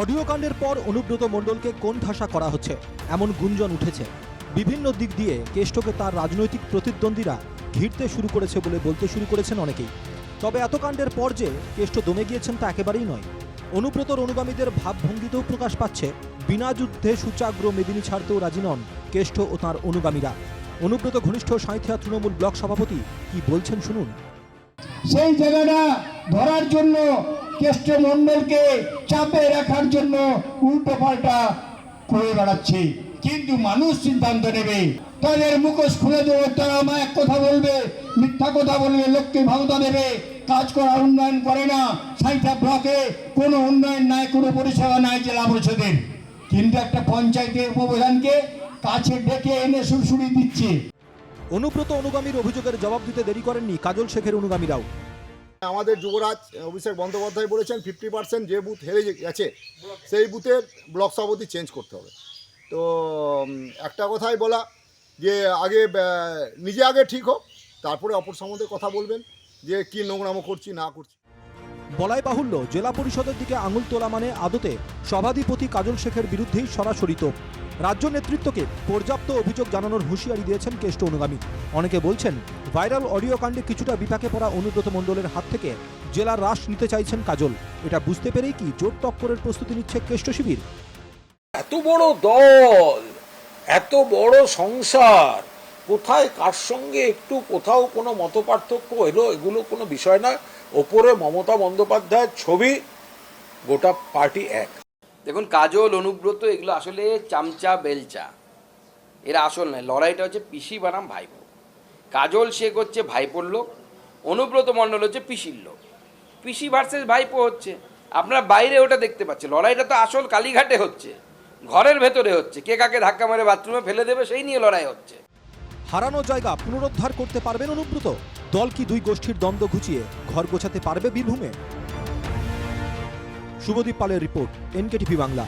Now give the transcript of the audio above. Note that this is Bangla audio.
অডিও কাণ্ডের পর অনুব্রত মণ্ডলকে কোন ঠাসা করা হচ্ছে? এমন গুঞ্জন উঠেছে। বিভিন্ন দিক দিয়ে কেষ্টকে তার রাজনৈতিক প্রতিদ্বন্দ্বীরা ঘিরতে শুরু করেছে বলে বলতে শুরু করেছেন অনেকেই। তবে এত কাণ্ডের পর যে কেষ্ট দমে গিয়েছেন তা একেবারেই নয়। অনুব্রতর অনুগামীদের ভাবভঙ্গিতেও প্রকাশ পাচ্ছে। বিনা যুদ্ধে সুচাগ্র মেদিনী ছাড়তেও রাজি নন কেষ্ট ও তাঁর অনুগামীরা। অনুব্রত ঘনিষ্ঠ সাঁথিয়া তৃণমূল ব্লক সভাপতি কি বলছেন শুনুন। সেই জায়গাটা ধরার জন্য কেষ্ট মন্ডলকে চাপে রাখার জন্য উল্টো পাল্টা করে বেড়াচ্ছে। কিন্তু মানুষ সিদ্ধান্ত নেবে। তাদের মুখোশ খুলে দেবে, তারা আমার এক কথা বলবে, মিথ্যা কথা বলবে, লোককে ভাবতা দেবে, কাজ করার উন্নয়ন করে না। সাইটা ব্লকে কোনো উন্নয়ন নাই, কোনো পরিষেবা নাই জেলা পরিষদের। কিন্তু একটা পঞ্চায়েতের উপপ্রধানকে কাছে ডেকে এনে সুরসুরি দিচ্ছে। অনুব্রত অনুগামীর অভিযোগের জবাব দিতে দেরি করেননি কাজল শেখের অনুগামীরাও। আমাদের যুবরাজ, অভিষেক বন্দ্যোপাধ্যায় বলেছেন ফিফটি পার্সেন্ট যে বুথ হেরে গেছে, সেই বুথের ব্লক সভাপতি চেঞ্জ করতে হবে। তো একটা কথাই বলা, যে আগে নিজে আগে ঠিক হোক, তারপরে অপর সম্বন্ধে কথা বলবেন, যে কি নোংরামো করছি, না করছি। বলাই বাহুল্য জেলা পরিষদের দিকে আঙুল তোলা মানে আদতে সভাধিপতি কাজল শেখের বিরুদ্ধেই সরাসরি তো রাজ্য নেতৃত্বকে পর্যাপ্ত অভিযোগ জানানোর হুঁশিয়ারি দিয়েছেন কেষ্ট অনুগামী। অনেকে বলছেন, ভাইরাল অডিও কাণ্ডে কিছুটা বিপাকে পড়া অনুব্রত মণ্ডলের হাত থেকে জেলার রাশ নিতে চাইছেন কাজল। এটা বুঝতে পেরেই কি জোর টক্করের প্রস্তুতি নিচ্ছে কেষ্ট শিবির? এত বড় দল, এত বড় সংসার কোথায়, কার সঙ্গে, একটু কোথাও কোনো মতপার্থক্য এলো, এগুলো কোনো বিষয় না ওপরে মমতা বন্দ্যোপাধ্যায়ের ছবি, গোটা পার্টি এক। দেখুন, কাজল, অনুব্রত, এগুলো আসলে চামচা, বেলচা। এরা আসল নয়, লড়াইটা হচ্ছে পিসি বানাম, ভাইপো। কাজল শেখ হচ্ছে ভাইপোর লোক। অনুব্রত মণ্ডল হচ্ছে পিসির লোক। পিসি ভার্সেস ভাইপো হচ্ছে। আপনারা বাইরে ওটা দেখতে পাচ্ছেন। লড়াইটা তো আসল কালীঘাটে হচ্ছে। ঘরের ভেতরে হচ্ছে। কে কাকে ধাক্কা মেরে বাথরুমে ফেলে দেবে, সেই নিয়ে লড়াই হচ্ছে। হারানো জায়গা পুনরুদ্ধার করতে পারবেন অনুব্রত। দল কি দুই গোষ্ঠীর দ্বন্দ্ব ঘুচিয়ে ঘর গোছাতে পারবে বীরভূমে? শুভদীপ পালের রিপোর্ট, এনকেটিভি বাংলা।